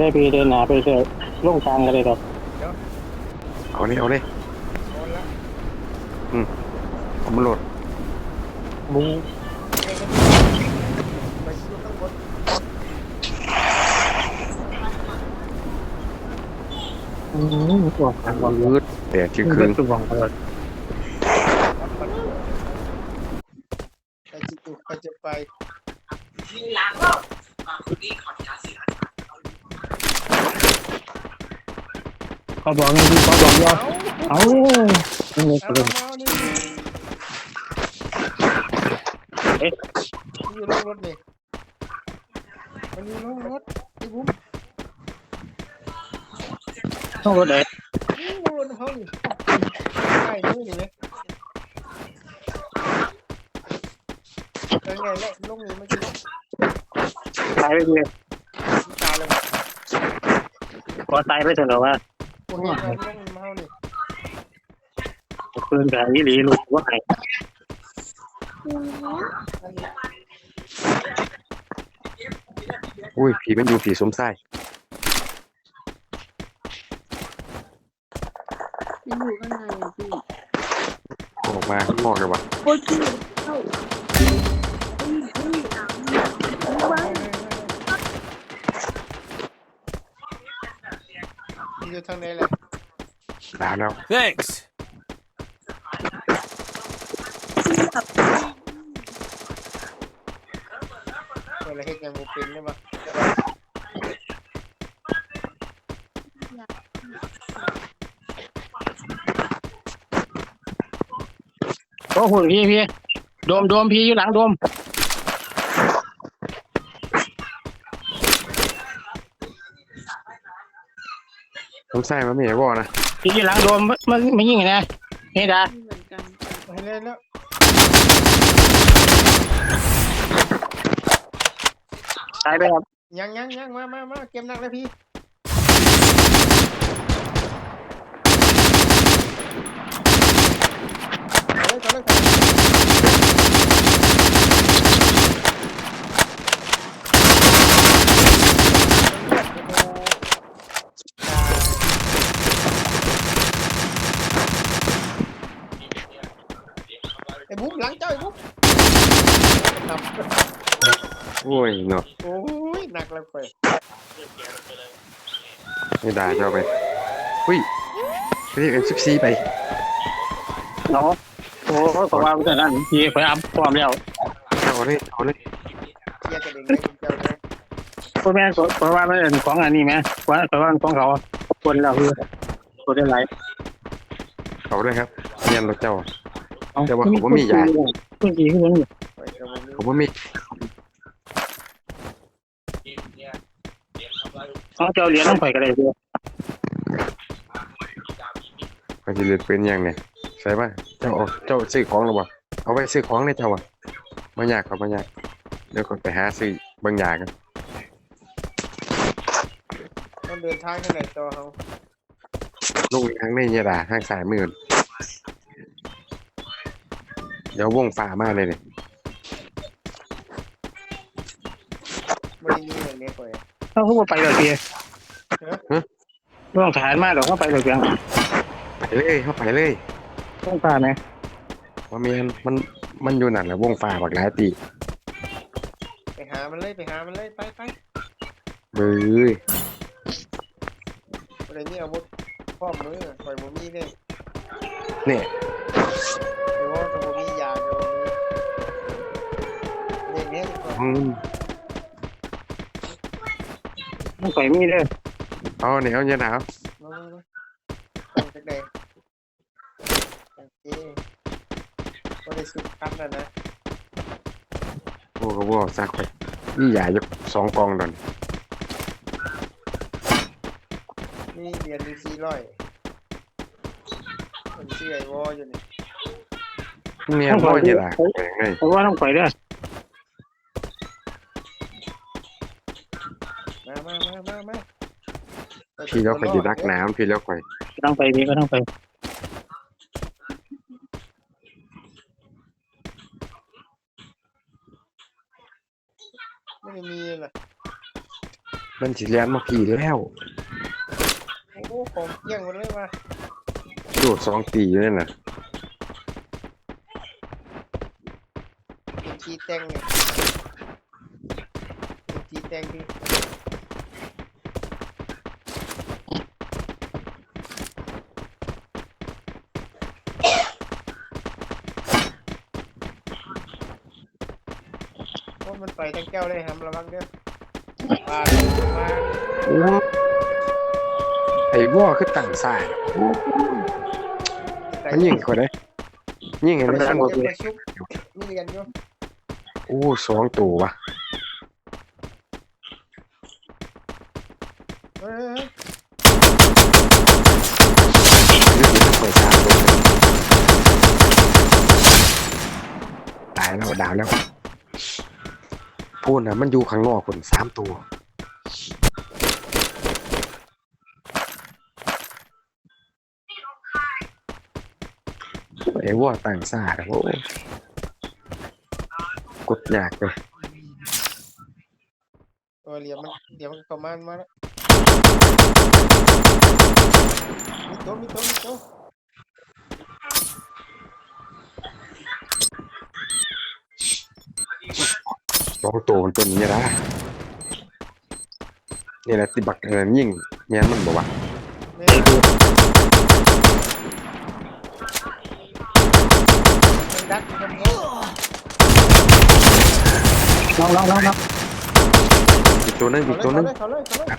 ได้พี่เดินหนาไปเถอะลงกลางกันเลยดอกเอาเลยเอาเลยโอนละเอามาโหลดมึงไปอยู่ข้างบนอืมตัวกลางวันยืดแต่ชื่อคืคือนตัววังตลอดไปจิตุเขาจะไป เขาบอกไงพี่เขาบอกว่าเอาเอาไม่มีเประเด็นเอานี่อยู่ลงรถนี่มันอยู่ลงรถไอ้บุ้มต้องรถไหนนี่ลงรถเขานี่ใช่นี่นี่ไหมเป็นไงแล้วลงนี่เมื่อกี้ตายไปพี่ตายเลยก็ตายไปเถอะว่า คนนี้ลงเขานี่ปืนแบบนี้หลีลูกว่าไงอุ้ยผีมันอยู่ผีสมไส้ยังอยู่ข้างในอะพี่ออกมาข้างนอกเลยวะโอ้ยพี่เข้าพี่พี่หลังระวัง อยู่ทางไหนแหละด่าแล้ว Thanks. เวลาเฮ็ดยังบ่เป็นเลยปะโอ้หุ่นพี่พี่โดมโดมพี่อยู่หลังโดม สมไส้มันไม่เห็นว่านะพี่อยู่หลังโดมมันไม่ยิ่งไงเฮ้ยดาเหมือนกันไปเลยแล้วตายไปครับยังยังยังมามามาเกมหนักเลยพี่เอาเลยเอาเลย ไอ้บุ๊บหลังเจ้าไอ้บุ๊บครับ โอ้ยเนาะโอ้ยหนักแล้วไปไม่ด่าเจ้าไปอุ้ยไปเรียกเอ็มสิบสี่ไปเนาะโอ้ก็ว่าเป็นนั่นพี่ไปอัพพร้อมแล้วเอาเลยเอาเลยเคลียร์กันเองเลยเจ้าเลยพ่อแม่เพราะว่ามันเป็นของอันนี้ไหมว่าเพราะว่าของเขาคนเราคือคนได้หลายเอาเลยครับเรียนรถเจ้าเอาแต่ว่าเขาบ่มียาพื้นที่ขึ้นนี่ไปกับผมนี่ผมว่ามี เขาเจ้าเหรียญต้องไปกันเลยเดียวไปจะเรียนเป็นยังเนี่ยใช่ป่ะเจ้าเอาเจ้าซื้อของหรือเปล่าเอาไปซื้อของในเจ้าอะไม่ยากครับไม่ยากเดี๋ยวก่อนไปหาซื้อบางอย่างกันต้องเดินทางกันไหนต่อเขาลงอีกครั้งในเนี่ยด่าทางสายมือเดี๋ยววงฝ่ามาเลยเนี่ย ไม่ได้ยินอย่างนี้ไป เขาเขาไปเลยเดียวต้องฐานมากหรอกเขาไปเลยเพียงไปเลยเข้าไปเลยต้องการไหมว่ามีมันมันมันอยู่นั่นแหละวงฝ่าบักหลายปีไปหามันเลยไปหามันเลยไปไปเบ้ยอะไรนี่อาวุธพ่อมือปล่อยบ่มีเลยเนี่ยหรือว่าจะบ่มียาจะบ่มีเนี่ยเนี่ยอื มต้องไปมีเลยเอาเนี่ยเอาเนี่ยหนาวมามามาตั้งแต่ใดโอเคก็ได้สุดคัดแล้วนะโอ้ก็บอกซักไปนี่ใหญ่ยกสองกองดอนนี่เรียนอยู่สี่ร้อยคนชื่อไอ้วออยู่นี่เนี่ยพ่อเนี่ยล่ะไปยังไงเพราะว่าต้องไปด้วย มา มามามามาพี่แล้วคอยดีรักน้ำพี่แล้วคอยต้องไปพี่ก็ต้องไปไม่ได้มีเลยมันสิเลียนมาผีแล้วโอ้โหของเกี่ยงหมดเลยว่ะโดดสองตีเลยน่ะเป็นชีแตงเนี่ยเป็นชีแตงดิ มันไปทั้งแก้วเลยครับระวังเด้อปลามาโอ้ไอ้วอคือตั้งสายมันยิงเขาได้ยิงให้มันได้จะทั้งหมดเลยมาชุบนี่เรียนอยู่โอ้สองตัววะเฮ้ยยึดยึดเปิดสามตัวตายแล้วดาวแล้ว พูดนะมันอยู่ข้างนอกคนสามตัว ไอ้วัวต่างสาดโอ้กดยากเลยตัวเหลี่ยมมันเหลี่ยมมันประมาณมาแล้วมีโตัวมีโตัวมีโตัว สองตัวมันตัวนี้นะนี่แหละที่บักเอินยิ่งแม่นมันบอกว่าเนี่ยมันดักอยู่บนโน้ตลองลองลองลองอีกตัวหนึงอีกตัวหนึงเขาเลยเขาเลยกัด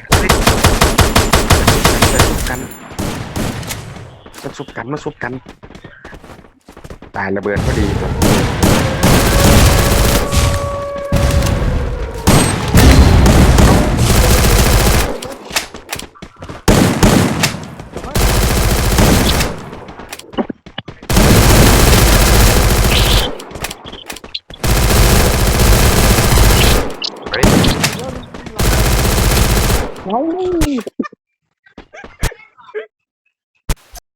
มันซุบกันมันซุบกันมันซุบกัน ตายระเบิดพอดีเลย เอา